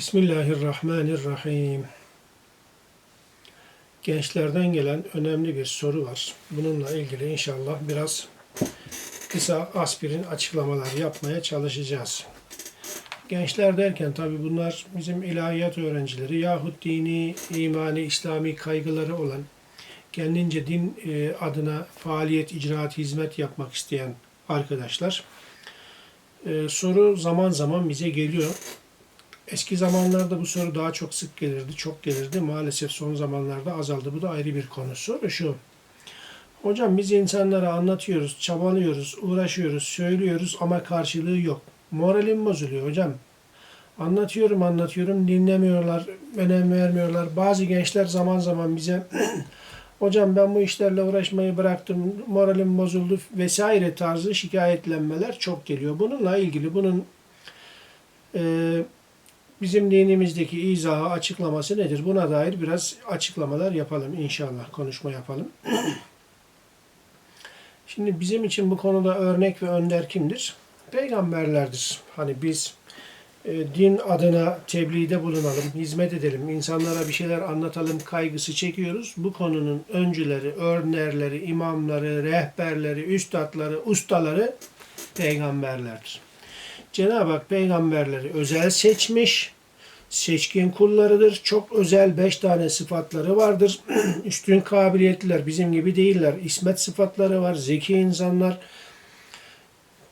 Bismillahirrahmanirrahim. Gençlerden gelen önemli bir soru var. Bununla ilgili inşallah biraz kısa aspirin açıklamalar yapmaya çalışacağız. Gençler derken tabi bunlar bizim ilahiyat öğrencileri yahut dini, imani, İslami kaygıları olan, kendince din e, adına faaliyet, icraat, hizmet yapmak isteyen arkadaşlar. E, soru zaman zaman bize geliyor. Eski zamanlarda bu soru daha çok sık gelirdi, çok gelirdi. Maalesef son zamanlarda azaldı. Bu da ayrı bir konu. Soru şu. Hocam biz insanlara anlatıyoruz, çabalıyoruz, uğraşıyoruz, söylüyoruz ama karşılığı yok. Moralim bozuluyor hocam. Anlatıyorum, anlatıyorum, dinlemiyorlar, önem vermiyorlar. Bazı gençler zaman zaman bize hocam ben bu işlerle uğraşmayı bıraktım, moralim bozuldu vesaire tarzı şikayetlenmeler çok geliyor. Bununla ilgili bunun e, bizim dinimizdeki izahı, açıklaması nedir? Buna dair biraz açıklamalar yapalım inşallah, konuşma yapalım. Şimdi bizim için bu konuda örnek ve önder kimdir? Peygamberlerdir. Hani biz e, din adına tebliğde bulunalım, hizmet edelim, insanlara bir şeyler anlatalım kaygısı çekiyoruz. Bu konunun öncüleri, örnerleri, imamları, rehberleri, üstadları, ustaları peygamberlerdir. Cenab-ı Hak peygamberleri özel seçmiş, seçkin kullarıdır. Çok özel beş tane sıfatları vardır. Üstün kabiliyetliler, bizim gibi değiller. İsmet sıfatları var, zeki insanlar.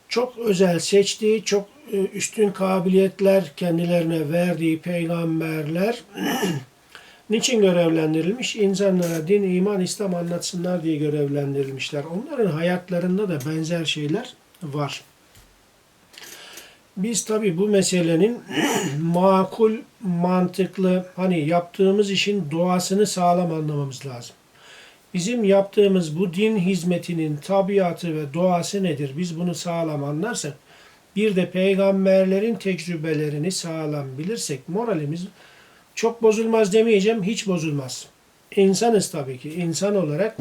Çok özel seçtiği, çok e, üstün kabiliyetler kendilerine verdiği peygamberler niçin görevlendirilmiş? İnsanlara din, iman, İslam anlatsınlar diye görevlendirilmişler. Onların hayatlarında da benzer şeyler var. Biz tabi bu meselenin makul, mantıklı, hani yaptığımız işin doğasını sağlam anlamamız lazım. Bizim yaptığımız bu din hizmetinin tabiatı ve doğası nedir? Biz bunu sağlam anlarsak, bir de peygamberlerin tecrübelerini sağlam bilirsek moralimiz çok bozulmaz demeyeceğim, hiç bozulmaz. İnsanız tabii ki. İnsan olarak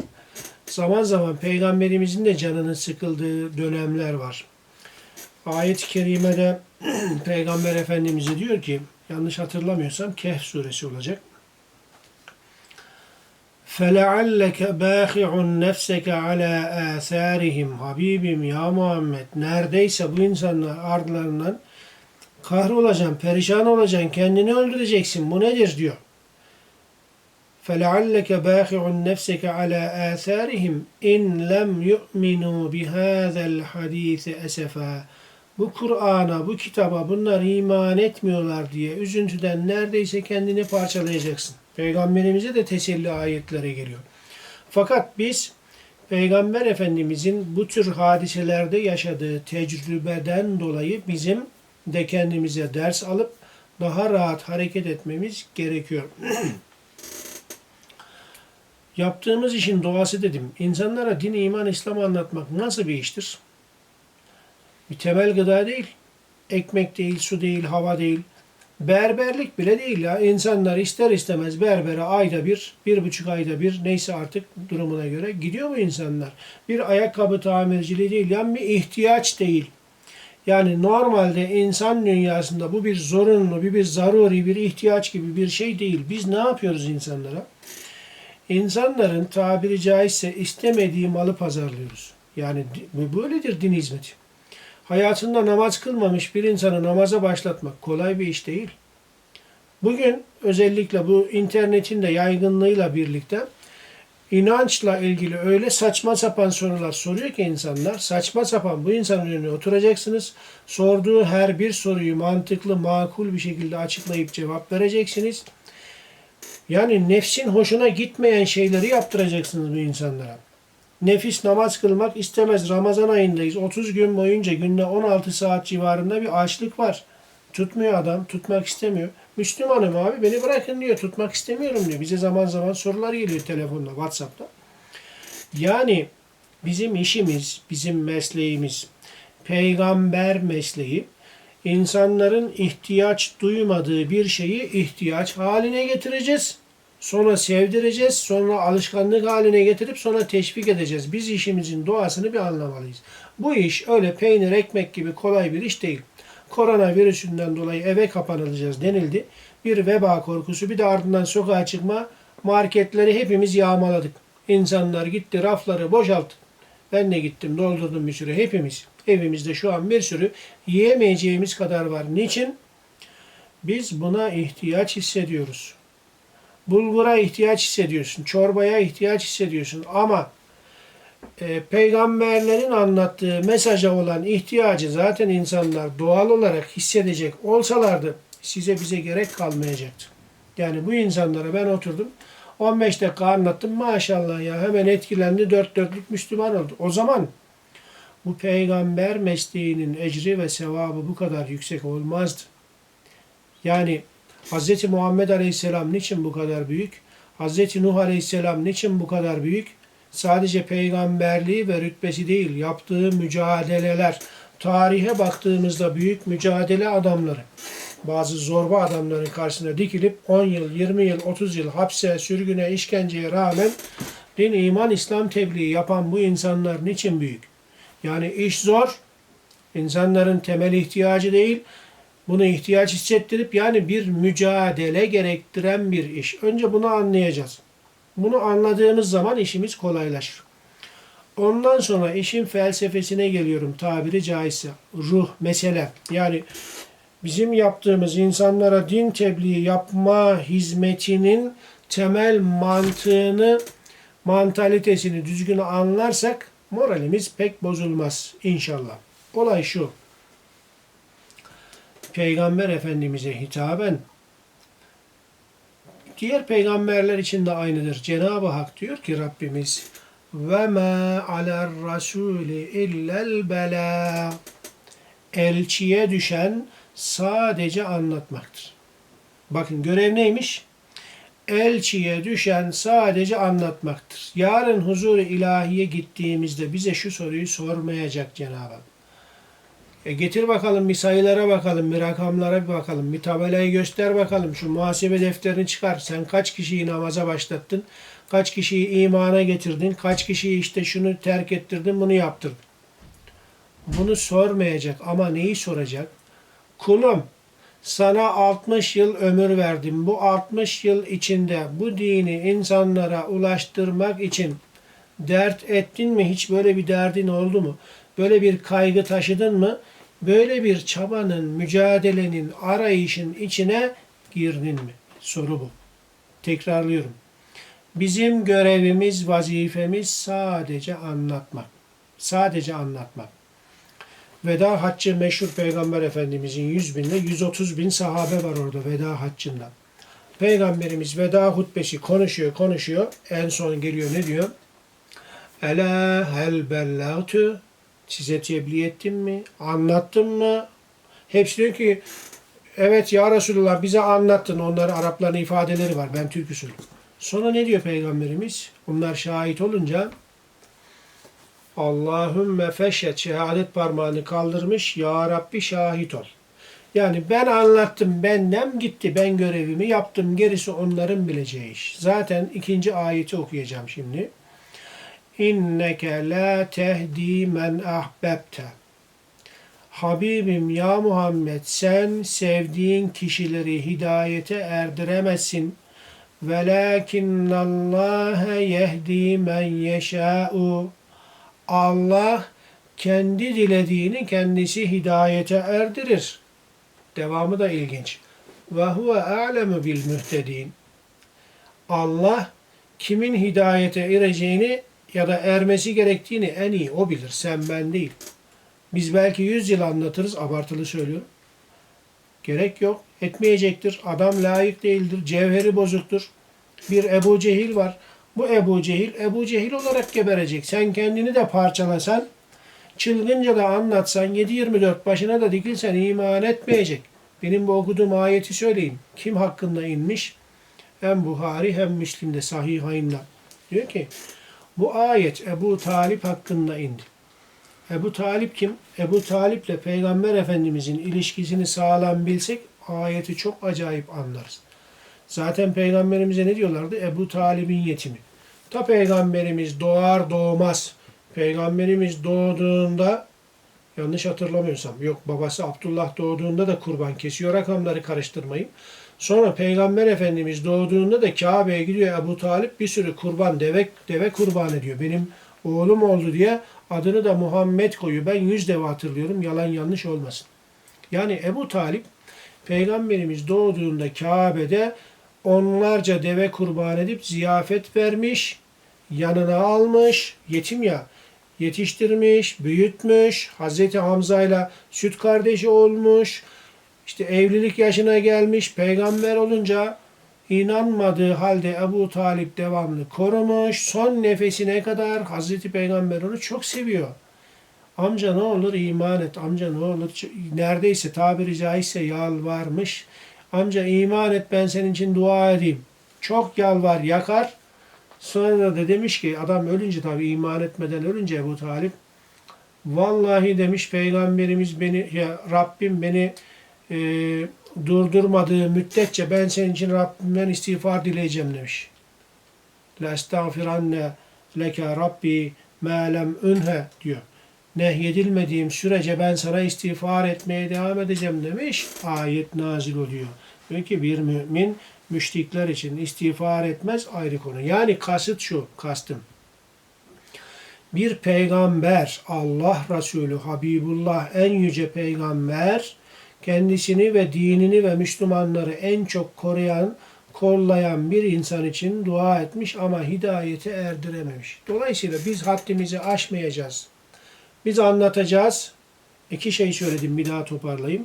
zaman zaman peygamberimizin de canının sıkıldığı dönemler var Ayet-i kerimede Peygamber Efendimiz'e diyor ki, yanlış hatırlamıyorsam Kehf suresi olacak. فَلَعَلَّكَ بَاخِعٌ نَفْسَكَ عَلَى آثَارِهِمْ Habibim ya Muhammed neredeyse bu insanlar ardlarından kahrolacaksın, perişan olacaksın, kendini öldüreceksin. Bu nedir diyor. فَلَعَلَّكَ بَاخِعٌ نَفْسَكَ عَلَى آثَارِهِمْ اِنْ لَمْ يُؤْمِنُوا بِهَذَا الْحَد۪يثِ أَسَفًا bu Kur'an'a, bu kitaba bunlar iman etmiyorlar diye üzüntüden neredeyse kendini parçalayacaksın. Peygamberimize de teselli ayetlere geliyor. Fakat biz Peygamber Efendimizin bu tür hadiselerde yaşadığı tecrübeden dolayı bizim de kendimize ders alıp daha rahat hareket etmemiz gerekiyor. Yaptığımız işin doğası dedim. İnsanlara din, iman, İslam anlatmak nasıl bir iştir? Bir temel gıda değil. Ekmek değil, su değil, hava değil. Berberlik bile değil ya. İnsanlar ister istemez berbere ayda bir, bir buçuk ayda bir neyse artık durumuna göre gidiyor mu insanlar? Bir ayakkabı tamirciliği değil. Yani bir ihtiyaç değil. Yani normalde insan dünyasında bu bir zorunlu, bir, bir zaruri, bir ihtiyaç gibi bir şey değil. Biz ne yapıyoruz insanlara? İnsanların tabiri caizse istemediği malı pazarlıyoruz. Yani böyledir din hizmeti. Hayatında namaz kılmamış bir insanı namaza başlatmak kolay bir iş değil. Bugün özellikle bu internetin de yaygınlığıyla birlikte inançla ilgili öyle saçma sapan sorular soruyor ki insanlar. Saçma sapan bu insanın önüne oturacaksınız. Sorduğu her bir soruyu mantıklı, makul bir şekilde açıklayıp cevap vereceksiniz. Yani nefsin hoşuna gitmeyen şeyleri yaptıracaksınız bu insanlara. Nefis namaz kılmak istemez. Ramazan ayındayız. 30 gün boyunca günde 16 saat civarında bir açlık var. Tutmuyor adam. Tutmak istemiyor. Müslümanım abi beni bırakın diyor. Tutmak istemiyorum diyor. Bize zaman zaman sorular geliyor telefonla, Whatsapp'ta. Yani bizim işimiz, bizim mesleğimiz, peygamber mesleği insanların ihtiyaç duymadığı bir şeyi ihtiyaç haline getireceğiz. Sonra sevdireceğiz, sonra alışkanlık haline getirip sonra teşvik edeceğiz. Biz işimizin doğasını bir anlamalıyız. Bu iş öyle peynir ekmek gibi kolay bir iş değil. koronavirüsünden dolayı eve kapanılacağız denildi. Bir veba korkusu bir de ardından sokağa çıkma marketleri hepimiz yağmaladık. İnsanlar gitti rafları boşalttı. Ben de gittim doldurdum bir sürü hepimiz. Evimizde şu an bir sürü yiyemeyeceğimiz kadar var. Niçin? Biz buna ihtiyaç hissediyoruz. Bulgura ihtiyaç hissediyorsun. Çorbaya ihtiyaç hissediyorsun. Ama e, peygamberlerin anlattığı mesaja olan ihtiyacı zaten insanlar doğal olarak hissedecek olsalardı size bize gerek kalmayacaktı. Yani bu insanlara ben oturdum 15 dakika anlattım maşallah ya hemen etkilendi dört dörtlük Müslüman oldu. O zaman bu peygamber mesleğinin ecri ve sevabı bu kadar yüksek olmazdı. Yani Hz. Muhammed Aleyhisselam niçin bu kadar büyük? Hz. Nuh Aleyhisselam niçin bu kadar büyük? Sadece peygamberliği ve rütbesi değil, yaptığı mücadeleler. Tarihe baktığımızda büyük mücadele adamları, bazı zorba adamların karşısına dikilip 10 yıl, 20 yıl, 30 yıl hapse, sürgüne, işkenceye rağmen din, iman, İslam tebliği yapan bu insanlar niçin büyük? Yani iş zor, insanların temel ihtiyacı değil, bunu ihtiyaç hissettirip yani bir mücadele gerektiren bir iş. Önce bunu anlayacağız. Bunu anladığımız zaman işimiz kolaylaşır. Ondan sonra işin felsefesine geliyorum tabiri caizse. Ruh, mesele. Yani bizim yaptığımız insanlara din tebliği yapma hizmetinin temel mantığını, mantalitesini düzgün anlarsak moralimiz pek bozulmaz inşallah. Olay şu. Peygamber Efendimiz'e hitaben diğer peygamberler için de aynıdır. Cenab-ı Hak diyor ki Rabbimiz ve ma aler rasuli illel bela elçiye düşen sadece anlatmaktır. Bakın görev neymiş? Elçiye düşen sadece anlatmaktır. Yarın huzur-u ilahiye gittiğimizde bize şu soruyu sormayacak Cenab-ı Hak. E getir bakalım bir sayılara bakalım, bir rakamlara bir bakalım, bir tabelayı göster bakalım, şu muhasebe defterini çıkar. Sen kaç kişiyi namaza başlattın, kaç kişiyi imana getirdin, kaç kişiyi işte şunu terk ettirdin, bunu yaptırdın. Bunu sormayacak ama neyi soracak? Kulum sana 60 yıl ömür verdim. Bu 60 yıl içinde bu dini insanlara ulaştırmak için dert ettin mi? Hiç böyle bir derdin oldu mu? Böyle bir kaygı taşıdın mı? Böyle bir çabanın, mücadelenin, arayışın içine girdin mi? Soru bu. Tekrarlıyorum. Bizim görevimiz, vazifemiz sadece anlatmak. Sadece anlatmak. Veda haccı meşhur Peygamber Efendimizin 100 binle 130 bin sahabe var orada veda haccında. Peygamberimiz veda hutbesi konuşuyor konuşuyor. En son geliyor ne diyor? Ela hel bellatu Size tebliğ ettim mi? Anlattım mı? Hepsi diyor ki evet ya Resulullah bize anlattın. Onların Arapların ifadeleri var. Ben Türk. Sonra ne diyor Peygamberimiz? Onlar şahit olunca Allahümme feşet şehadet parmağını kaldırmış. Ya Rabbi şahit ol. Yani ben anlattım, benden gitti, ben görevimi yaptım, gerisi onların bileceği iş. Zaten ikinci ayeti okuyacağım şimdi. İnneke la tehdi men ahbebte. Habibim ya Muhammed sen sevdiğin kişileri hidayete erdiremezsin. Velakinnallâhe yehdi men yeşâ'u. Allah kendi dilediğini kendisi hidayete erdirir. Devamı da ilginç. Ve huve a'lemu bil mühtedin. Allah kimin hidayete ereceğini ya da ermesi gerektiğini en iyi o bilir. Sen ben değil. Biz belki yüz yıl anlatırız. Abartılı söylüyorum. Gerek yok. Etmeyecektir. Adam layık değildir. Cevheri bozuktur. Bir Ebu Cehil var. Bu Ebu Cehil, Ebu Cehil olarak geberecek. Sen kendini de parçalasan, çılgınca da anlatsan, 7-24 başına da dikilsen iman etmeyecek. Benim bu okuduğum ayeti söyleyeyim. Kim hakkında inmiş? Hem Buhari hem Müslim'de sahihayında. Diyor ki, bu ayet Ebu Talip hakkında indi. Ebu Talip kim? Ebu Talip ile Peygamber Efendimizin ilişkisini sağlam bilsek ayeti çok acayip anlarız. Zaten Peygamberimize ne diyorlardı? Ebu Talib'in yetimi. Ta Peygamberimiz doğar doğmaz. Peygamberimiz doğduğunda Yanlış hatırlamıyorsam. Yok babası Abdullah doğduğunda da kurban kesiyor. Rakamları karıştırmayın. Sonra Peygamber Efendimiz doğduğunda da Kabe'ye gidiyor Ebu Talip bir sürü kurban, deve, deve kurban ediyor. Benim oğlum oldu diye adını da Muhammed koyuyor. Ben yüz deve hatırlıyorum. Yalan yanlış olmasın. Yani Ebu Talip Peygamberimiz doğduğunda Kabe'de onlarca deve kurban edip ziyafet vermiş, yanına almış, yetim ya, yetiştirmiş, büyütmüş, Hazreti Hamza'yla süt kardeşi olmuş, işte evlilik yaşına gelmiş, peygamber olunca inanmadığı halde Ebu Talip devamlı korumuş, son nefesine kadar Hazreti Peygamber onu çok seviyor. Amca ne olur iman et, amca ne olur neredeyse tabiri caizse yalvarmış. Amca iman et ben senin için dua edeyim. Çok yalvar yakar. Sonra da demiş ki adam ölünce tabi iman etmeden ölünce Ebu Talip vallahi demiş peygamberimiz beni ya Rabbim beni e, durdurmadığı müddetçe ben senin için Rabbimden istiğfar dileyeceğim demiş. La estağfiranne leke Rabbi ma lemünhe diyor. Nehyedilmediğim sürece ben sana istiğfar etmeye devam edeceğim demiş. Ayet nazil oluyor. Çünkü bir mümin müşrikler için istiğfar etmez ayrı konu. Yani kasıt şu, kastım. Bir peygamber, Allah Resulü, Habibullah, en yüce peygamber, kendisini ve dinini ve Müslümanları en çok koruyan, kollayan bir insan için dua etmiş ama hidayete erdirememiş. Dolayısıyla biz haddimizi aşmayacağız. Biz anlatacağız. İki şey söyledim bir daha toparlayayım.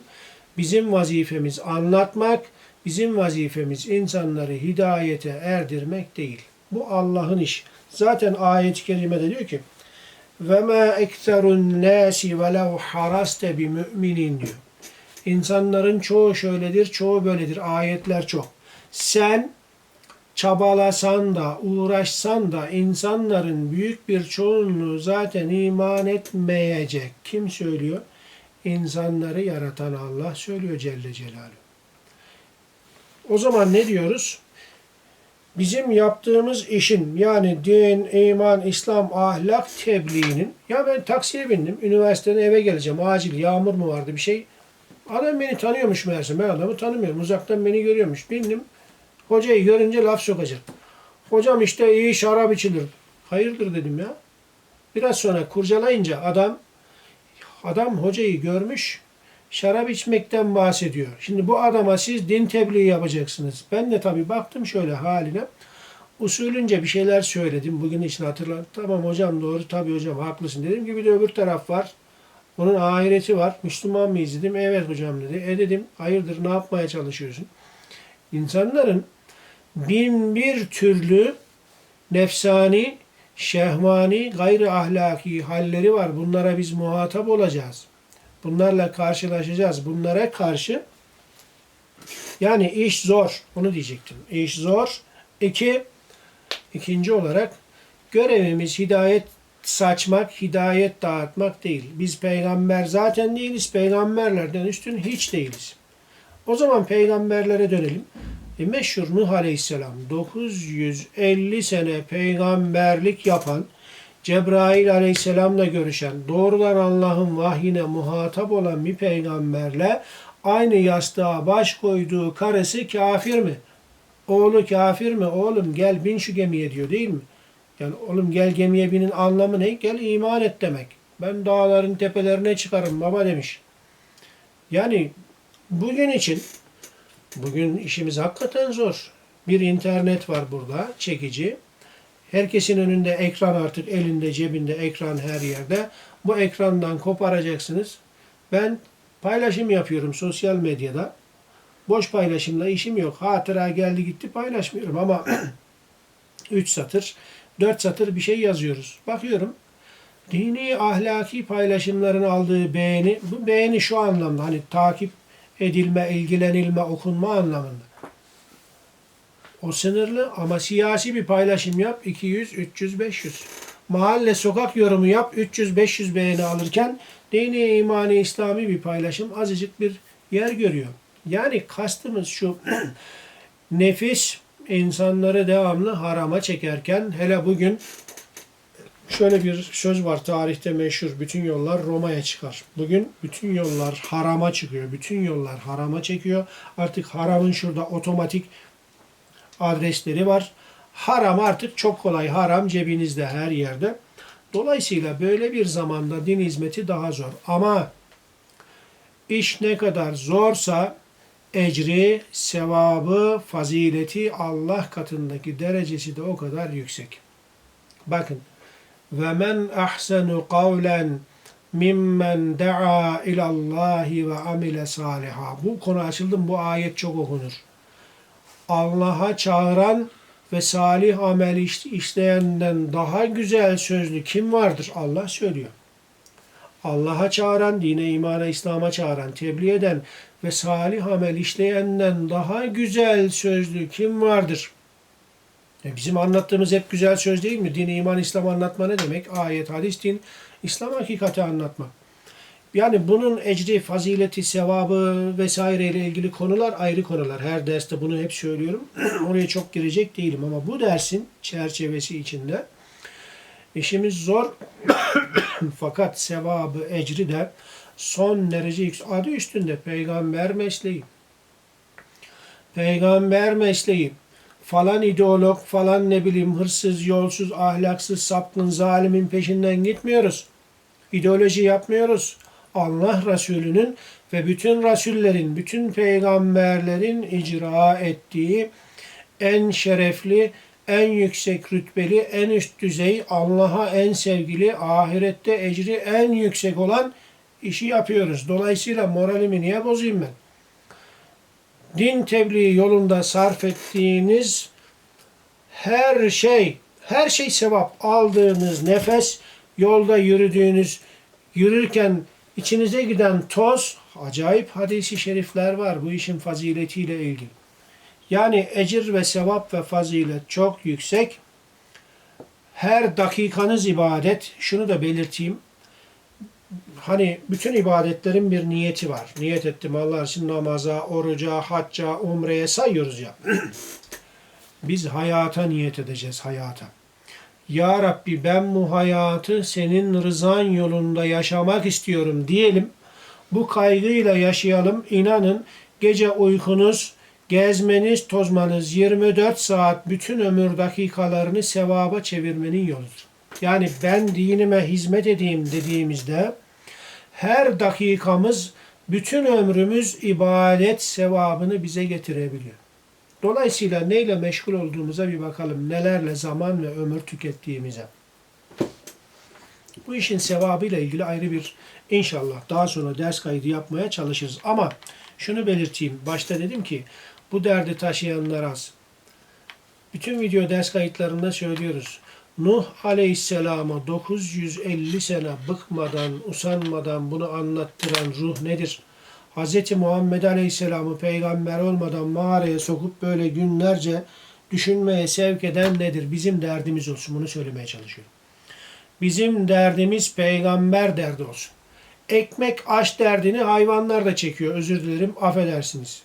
Bizim vazifemiz anlatmak, bizim vazifemiz insanları hidayete erdirmek değil. Bu Allah'ın iş. Zaten ayet-i kerimede diyor ki ve ma ekserun nasi velev haraste bi müminin diyor. İnsanların çoğu şöyledir, çoğu böyledir. Ayetler çok. Sen çabalasan da, uğraşsan da insanların büyük bir çoğunluğu zaten iman etmeyecek. Kim söylüyor? İnsanları yaratan Allah söylüyor Celle Celaluhu. O zaman ne diyoruz? Bizim yaptığımız işin yani din, iman, İslam, ahlak tebliğinin ya ben taksiye bindim, üniversiteden eve geleceğim, acil yağmur mu vardı bir şey. Adam beni tanıyormuş meğerse, ben adamı tanımıyorum. Uzaktan beni görüyormuş. Bindim, hocayı görünce laf sokacak. Hocam işte iyi şarap içilir. Hayırdır dedim ya. Biraz sonra kurcalayınca adam adam hocayı görmüş, şarap içmekten bahsediyor. Şimdi bu adama siz din tebliği yapacaksınız. Ben de tabii baktım şöyle haline. Usulünce bir şeyler söyledim. Bugün için hatırladım. Tamam hocam doğru tabii hocam haklısın. Dedim ki bir de öbür taraf var. Onun ahireti var. Müslüman mıyız dedim. Evet hocam dedi. E dedim hayırdır ne yapmaya çalışıyorsun? İnsanların bin bir türlü nefsani, şehvani, gayri ahlaki halleri var. Bunlara biz muhatap olacağız. Bunlarla karşılaşacağız. Bunlara karşı yani iş zor. Onu diyecektim. İş zor. İki, ikinci olarak görevimiz hidayet saçmak, hidayet dağıtmak değil. Biz peygamber zaten değiliz. Peygamberlerden üstün hiç değiliz. O zaman peygamberlere dönelim. E meşhur Nuh Aleyhisselam 950 sene peygamberlik yapan Cebrail aleyhisselamla görüşen, doğrudan Allah'ın vahyine muhatap olan bir peygamberle aynı yastığa baş koyduğu karısı kafir mi? Oğlu kafir mi? Oğlum gel bin şu gemiye diyor değil mi? Yani oğlum gel gemiye binin anlamı ne? Gel iman et demek. Ben dağların tepelerine çıkarım baba demiş. Yani bugün için bugün işimiz hakikaten zor. Bir internet var burada çekici. Herkesin önünde ekran artık elinde cebinde ekran her yerde. Bu ekrandan koparacaksınız. Ben paylaşım yapıyorum sosyal medyada. Boş paylaşımla işim yok. Hatıra geldi gitti paylaşmıyorum ama 3 satır, 4 satır bir şey yazıyoruz. Bakıyorum dini ahlaki paylaşımların aldığı beğeni, bu beğeni şu anlamda hani takip edilme, ilgilenilme, okunma anlamında. O sınırlı ama siyasi bir paylaşım yap 200, 300, 500. Mahalle sokak yorumu yap 300, 500 beğeni alırken dini, imani, İslami bir paylaşım azıcık bir yer görüyor. Yani kastımız şu nefis insanları devamlı harama çekerken hele bugün Şöyle bir söz var tarihte meşhur. Bütün yollar Roma'ya çıkar. Bugün bütün yollar harama çıkıyor. Bütün yollar harama çekiyor. Artık haramın şurada otomatik adresleri var. Haram artık çok kolay. Haram cebinizde her yerde. Dolayısıyla böyle bir zamanda din hizmeti daha zor. Ama iş ne kadar zorsa ecri, sevabı, fazileti Allah katındaki derecesi de o kadar yüksek. Bakın ve men ahsenu kavlen mimmen da'a ilallahi ve amile saliha. Bu konu açıldı mı bu ayet çok okunur. Allah'a çağıran ve salih amel iş- işleyenden daha güzel sözlü kim vardır? Allah söylüyor. Allah'a çağıran, dine, imana, İslam'a çağıran, tebliğ eden ve salih amel işleyenden daha güzel sözlü kim vardır? E bizim anlattığımız hep güzel söz değil mi? Din, iman, İslam anlatma ne demek? Ayet, hadis, din, İslam hakikati anlatmak. Yani bunun ecri, fazileti, sevabı vesaire ile ilgili konular ayrı konular. Her derste bunu hep söylüyorum. Oraya çok girecek değilim ama bu dersin çerçevesi içinde işimiz zor fakat sevabı, ecri de son derece yüksek. Adı üstünde peygamber mesleği. Peygamber mesleği. Falan ideolog, falan ne bileyim hırsız, yolsuz, ahlaksız, sapkın, zalimin peşinden gitmiyoruz. İdeoloji yapmıyoruz. Allah Resulü'nün ve bütün Rasullerin, bütün peygamberlerin icra ettiği en şerefli, en yüksek rütbeli, en üst düzey, Allah'a en sevgili, ahirette ecri en yüksek olan işi yapıyoruz. Dolayısıyla moralimi niye bozayım ben? Din tebliği yolunda sarf ettiğiniz her şey, her şey sevap. Aldığınız nefes, yolda yürüdüğünüz, yürürken içinize giden toz, acayip hadisi şerifler var bu işin faziletiyle ilgili. Yani ecir ve sevap ve fazilet çok yüksek. Her dakikanız ibadet. Şunu da belirteyim. Hani bütün ibadetlerin bir niyeti var. Niyet ettim Allah için namaza, oruca, hacca, umreye sayıyoruz ya. Biz hayata niyet edeceğiz hayata. Ya Rabbi ben bu hayatı senin rızan yolunda yaşamak istiyorum diyelim. Bu kaygıyla yaşayalım. İnanın gece uykunuz, gezmeniz, tozmanız 24 saat bütün ömür dakikalarını sevaba çevirmenin yoludur. Yani ben dinime hizmet edeyim dediğimizde her dakikamız, bütün ömrümüz ibadet sevabını bize getirebiliyor. Dolayısıyla neyle meşgul olduğumuza bir bakalım. Nelerle zaman ve ömür tükettiğimize. Bu işin sevabıyla ilgili ayrı bir inşallah daha sonra ders kaydı yapmaya çalışırız. Ama şunu belirteyim. Başta dedim ki bu derdi taşıyanlar az. Bütün video ders kayıtlarında söylüyoruz. Nuh Aleyhisselam'a 950 sene bıkmadan, usanmadan bunu anlattıran ruh nedir? Hz. Muhammed Aleyhisselam'ı peygamber olmadan mağaraya sokup böyle günlerce düşünmeye sevk eden nedir? Bizim derdimiz olsun. Bunu söylemeye çalışıyorum. Bizim derdimiz peygamber derdi olsun. Ekmek aş derdini hayvanlar da çekiyor. Özür dilerim, affedersiniz.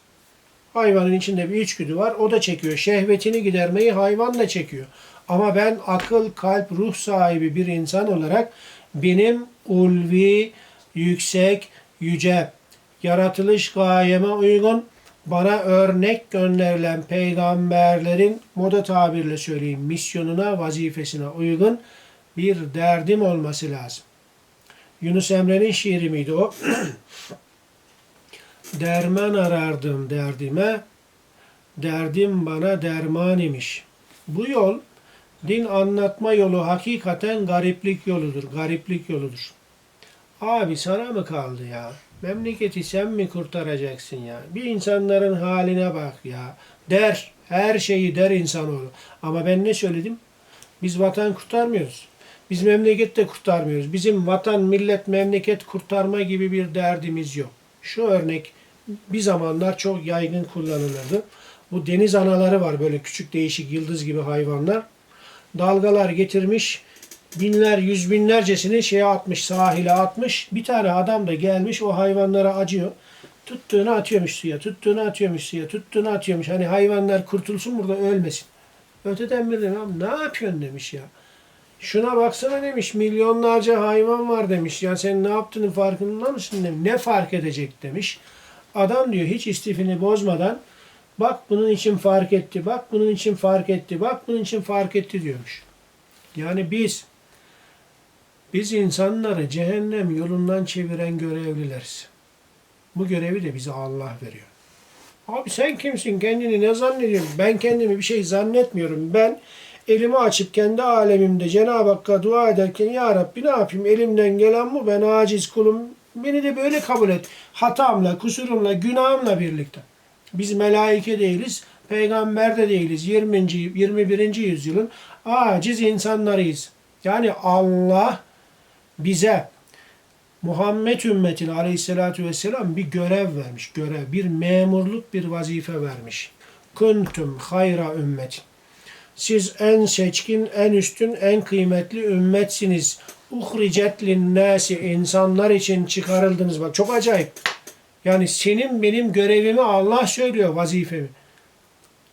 Hayvanın içinde bir içgüdü var. O da çekiyor. Şehvetini gidermeyi hayvan da çekiyor. Ama ben akıl, kalp, ruh sahibi bir insan olarak benim ulvi, yüksek, yüce, yaratılış gayeme uygun, bana örnek gönderilen peygamberlerin moda tabirle söyleyeyim misyonuna, vazifesine uygun bir derdim olması lazım. Yunus Emre'nin şiiri miydi o? Derman arardım derdime, derdim bana derman imiş. Bu yol, din anlatma yolu hakikaten gariplik yoludur, gariplik yoludur. Abi sana mı kaldı ya? Memleketi sen mi kurtaracaksın ya? Bir insanların haline bak ya. Der, her şeyi der insanoğlu. Ama ben ne söyledim? Biz vatan kurtarmıyoruz. Biz memleket de kurtarmıyoruz. Bizim vatan, millet, memleket kurtarma gibi bir derdimiz yok. Şu örnek bir zamanlar çok yaygın kullanılırdı. Bu deniz anaları var böyle küçük değişik yıldız gibi hayvanlar. Dalgalar getirmiş binler yüz binlercesini şeye atmış sahile atmış. Bir tane adam da gelmiş o hayvanlara acıyor. Tuttuğunu atıyormuş suya, tuttuğunu atıyormuş suya, tuttuğunu atıyormuş. Hani hayvanlar kurtulsun burada ölmesin. Öteden biri "Abi ne yapıyorsun demiş ya. Şuna baksana demiş milyonlarca hayvan var demiş. Ya sen ne yaptığını farkında mısın demiş. Ne fark edecek demiş. Adam diyor hiç istifini bozmadan bak bunun için fark etti, bak bunun için fark etti, bak bunun için fark etti diyormuş. Yani biz biz insanları cehennem yolundan çeviren görevlileriz. Bu görevi de bize Allah veriyor. Abi sen kimsin? Kendini ne zannediyorsun? Ben kendimi bir şey zannetmiyorum. Ben elimi açıp kendi alemimde Cenab-ı Hakk'a dua ederken Ya Rabbi ne yapayım? Elimden gelen bu. Ben aciz kulum. Beni de böyle kabul et. Hatamla, kusurumla, günahımla birlikte. Biz melaike değiliz. Peygamber de değiliz. 20. 21. yüzyılın aciz insanlarıyız. Yani Allah bize Muhammed ümmetine aleyhissalatü vesselam bir görev vermiş. Görev, bir memurluk, bir vazife vermiş. Kuntum hayra ümmetin. Siz en seçkin, en üstün, en kıymetli ümmetsiniz. Uhricet linnâsi insanlar için çıkarıldınız. Bak çok acayip. Yani senin benim görevimi Allah söylüyor vazifemi.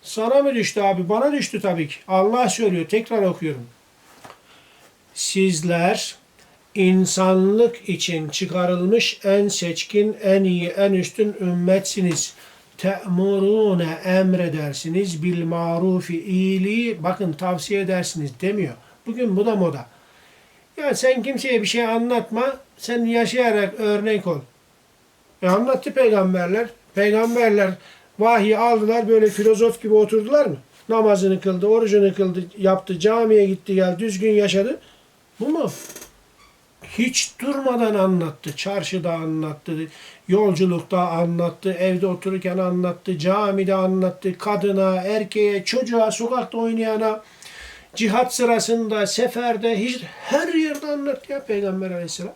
Sana mı düştü abi? Bana düştü tabii ki. Allah söylüyor. Tekrar okuyorum. Sizler insanlık için çıkarılmış en seçkin, en iyi, en üstün ümmetsiniz. Te'murune emredersiniz bil marufi iyiliği bakın tavsiye edersiniz demiyor. Bugün bu da moda. Ya sen kimseye bir şey anlatma, sen yaşayarak örnek ol. E anlattı peygamberler. Peygamberler vahiy aldılar böyle filozof gibi oturdular mı? Namazını kıldı, orucunu kıldı, yaptı, camiye gitti, geldi, düzgün yaşadı. Bu mu? hiç durmadan anlattı. Çarşıda anlattı, yolculukta anlattı, evde otururken anlattı, camide anlattı, kadına, erkeğe, çocuğa, sokakta oynayana, cihat sırasında, seferde, hiç her yerde anlattı ya Peygamber Aleyhisselam.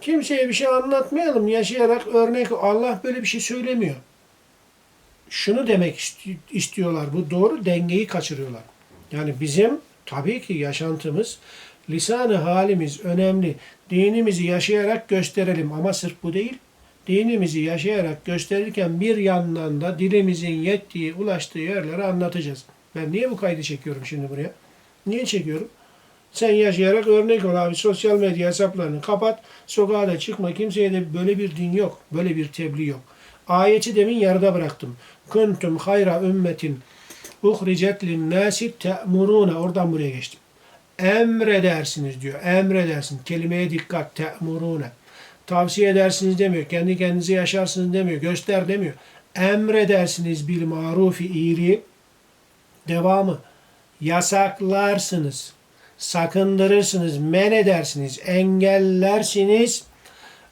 Kimseye bir şey anlatmayalım, yaşayarak örnek Allah böyle bir şey söylemiyor. Şunu demek isti- istiyorlar, bu doğru dengeyi kaçırıyorlar. Yani bizim tabii ki yaşantımız lisanı halimiz önemli. Dinimizi yaşayarak gösterelim ama sırf bu değil. Dinimizi yaşayarak gösterirken bir yandan da dilimizin yettiği, ulaştığı yerleri anlatacağız. Ben niye bu kaydı çekiyorum şimdi buraya? Niye çekiyorum? Sen yaşayarak örnek ol abi. Sosyal medya hesaplarını kapat. Sokağa da çıkma. Kimseye de böyle bir din yok. Böyle bir tebliğ yok. Ayeti demin yarıda bıraktım. Kuntum hayra ümmetin uhricet linnâsi te'murûne. Oradan buraya geçtim emredersiniz diyor. Emredersin. Kelimeye dikkat. Te'murune. Tavsiye edersiniz demiyor. Kendi kendinize yaşarsınız demiyor. Göster demiyor. Emredersiniz bil marufi iyiliği. Devamı. Yasaklarsınız. Sakındırırsınız. Men edersiniz. Engellersiniz.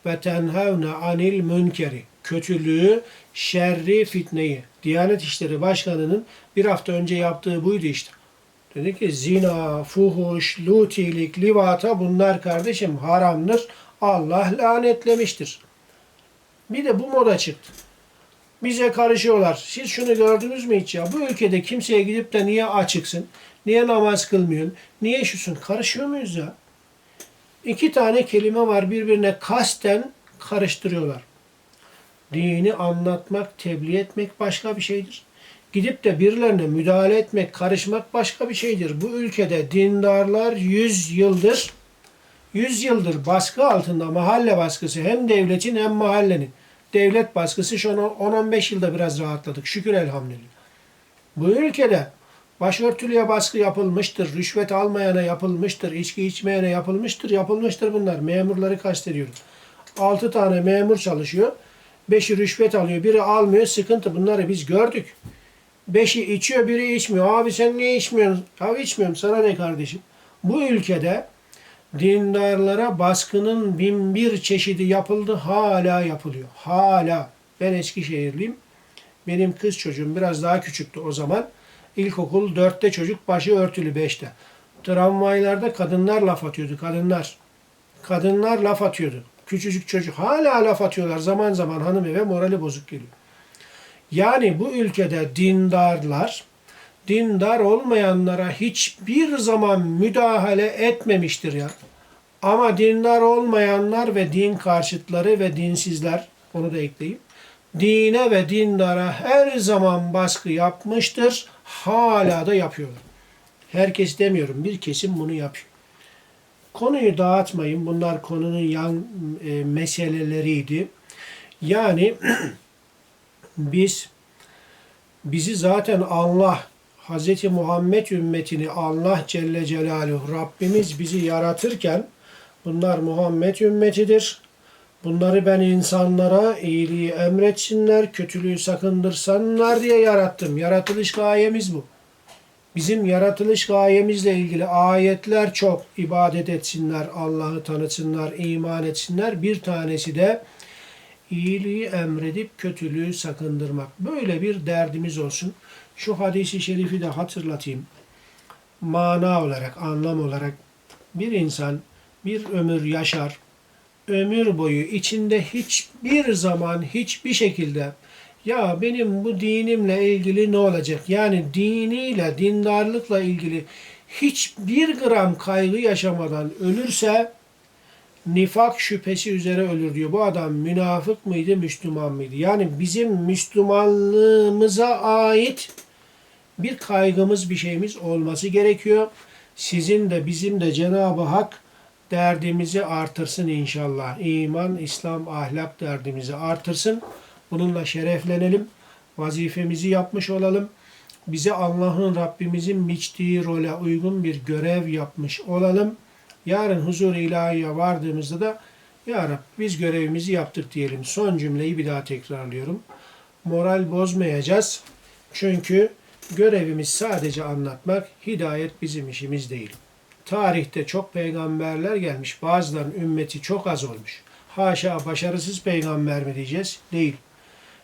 Ve tenhevne anil münkeri. Kötülüğü, şerri, fitneyi. Diyanet İşleri Başkanı'nın bir hafta önce yaptığı buydu işte. Dedi ki zina, fuhuş, lutilik, livata bunlar kardeşim haramdır. Allah lanetlemiştir. Bir de bu moda çıktı. Bize karışıyorlar. Siz şunu gördünüz mü hiç ya? Bu ülkede kimseye gidip de niye açıksın? Niye namaz kılmıyorsun? Niye şusun? Karışıyor muyuz ya? İki tane kelime var birbirine kasten karıştırıyorlar. Dini anlatmak, tebliğ etmek başka bir şeydir gidip de birilerine müdahale etmek, karışmak başka bir şeydir. Bu ülkede dindarlar 100 yıldır 100 yıldır baskı altında mahalle baskısı hem devletin hem mahallenin. Devlet baskısı şu an 10-15 yılda biraz rahatladık. Şükür elhamdülillah. Bu ülkede başörtülüye baskı yapılmıştır, rüşvet almayana yapılmıştır, içki içmeyene yapılmıştır, yapılmıştır bunlar. Memurları kastediyorum. 6 tane memur çalışıyor. Beşi rüşvet alıyor, biri almıyor. Sıkıntı bunları biz gördük. Beşi içiyor, biri içmiyor. Abi sen niye içmiyorsun? Abi içmiyorum. Sana ne kardeşim? Bu ülkede dindarlara baskının bin bir çeşidi yapıldı. Hala yapılıyor. Hala. Ben Eskişehirliyim. Benim kız çocuğum biraz daha küçüktü o zaman. İlkokul dörtte çocuk başı örtülü beşte. Tramvaylarda kadınlar laf atıyordu. Kadınlar. Kadınlar laf atıyordu. Küçücük çocuk. Hala laf atıyorlar. Zaman zaman hanım eve morali bozuk geliyor. Yani bu ülkede dindarlar dindar olmayanlara hiçbir zaman müdahale etmemiştir ya. Ama dindar olmayanlar ve din karşıtları ve dinsizler onu da ekleyeyim. Dine ve dindara her zaman baskı yapmıştır. Hala da yapıyorlar. Herkes demiyorum. Bir kesim bunu yapıyor. Konuyu dağıtmayın. Bunlar konunun yan e, meseleleriydi. Yani biz bizi zaten Allah Hz. Muhammed ümmetini Allah Celle Celaluhu Rabbimiz bizi yaratırken bunlar Muhammed ümmetidir. Bunları ben insanlara iyiliği emretsinler, kötülüğü sakındırsınlar diye yarattım. Yaratılış gayemiz bu. Bizim yaratılış gayemizle ilgili ayetler çok. ibadet etsinler, Allah'ı tanıtsınlar, iman etsinler. Bir tanesi de iyiliği emredip kötülüğü sakındırmak. Böyle bir derdimiz olsun. Şu hadisi şerifi de hatırlatayım. Mana olarak, anlam olarak bir insan bir ömür yaşar. Ömür boyu içinde hiçbir zaman hiçbir şekilde ya benim bu dinimle ilgili ne olacak? Yani diniyle, dindarlıkla ilgili hiçbir gram kaygı yaşamadan ölürse nifak şüphesi üzere ölür diyor. Bu adam münafık mıydı, Müslüman mıydı? Yani bizim Müslümanlığımıza ait bir kaygımız, bir şeyimiz olması gerekiyor. Sizin de bizim de Cenab-ı Hak derdimizi artırsın inşallah. İman, İslam, ahlak derdimizi artırsın. Bununla şereflenelim. Vazifemizi yapmış olalım. Bize Allah'ın Rabbimizin biçtiği role uygun bir görev yapmış olalım. Yarın huzur ilahiye vardığımızda da Ya Rab biz görevimizi yaptık diyelim. Son cümleyi bir daha tekrarlıyorum. Moral bozmayacağız. Çünkü görevimiz sadece anlatmak, hidayet bizim işimiz değil. Tarihte çok peygamberler gelmiş. Bazılarının ümmeti çok az olmuş. Haşa başarısız peygamber mi diyeceğiz? Değil.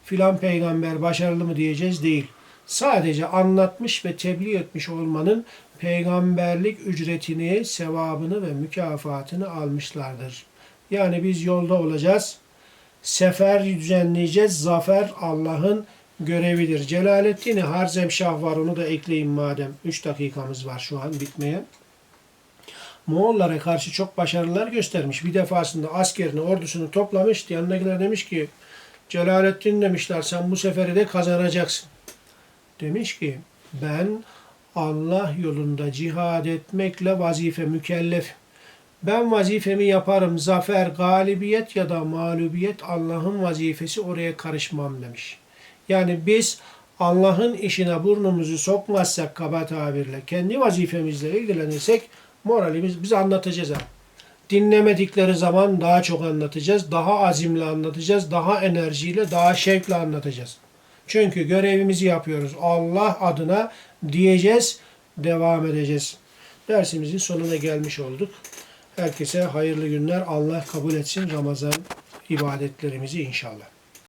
Filan peygamber başarılı mı diyeceğiz? Değil. Sadece anlatmış ve tebliğ etmiş olmanın peygamberlik ücretini, sevabını ve mükafatını almışlardır. Yani biz yolda olacağız. Sefer düzenleyeceğiz. Zafer Allah'ın görevidir. Celaleddin Harzemşah var onu da ekleyin madem. 3 dakikamız var şu an bitmeye. Moğollara karşı çok başarılar göstermiş. Bir defasında askerini, ordusunu toplamış. Yanındakiler demiş ki Celaleddin demişler sen bu seferi de kazanacaksın. Demiş ki ben Allah yolunda cihad etmekle vazife mükellef. Ben vazifemi yaparım. Zafer, galibiyet ya da mağlubiyet Allah'ın vazifesi oraya karışmam demiş. Yani biz Allah'ın işine burnumuzu sokmazsak kaba tabirle, kendi vazifemizle ilgilenirsek moralimiz biz anlatacağız ha. Dinlemedikleri zaman daha çok anlatacağız, daha azimle anlatacağız, daha enerjiyle, daha şevkle anlatacağız. Çünkü görevimizi yapıyoruz. Allah adına diyeceğiz, devam edeceğiz. Dersimizin sonuna gelmiş olduk. Herkese hayırlı günler. Allah kabul etsin Ramazan ibadetlerimizi inşallah.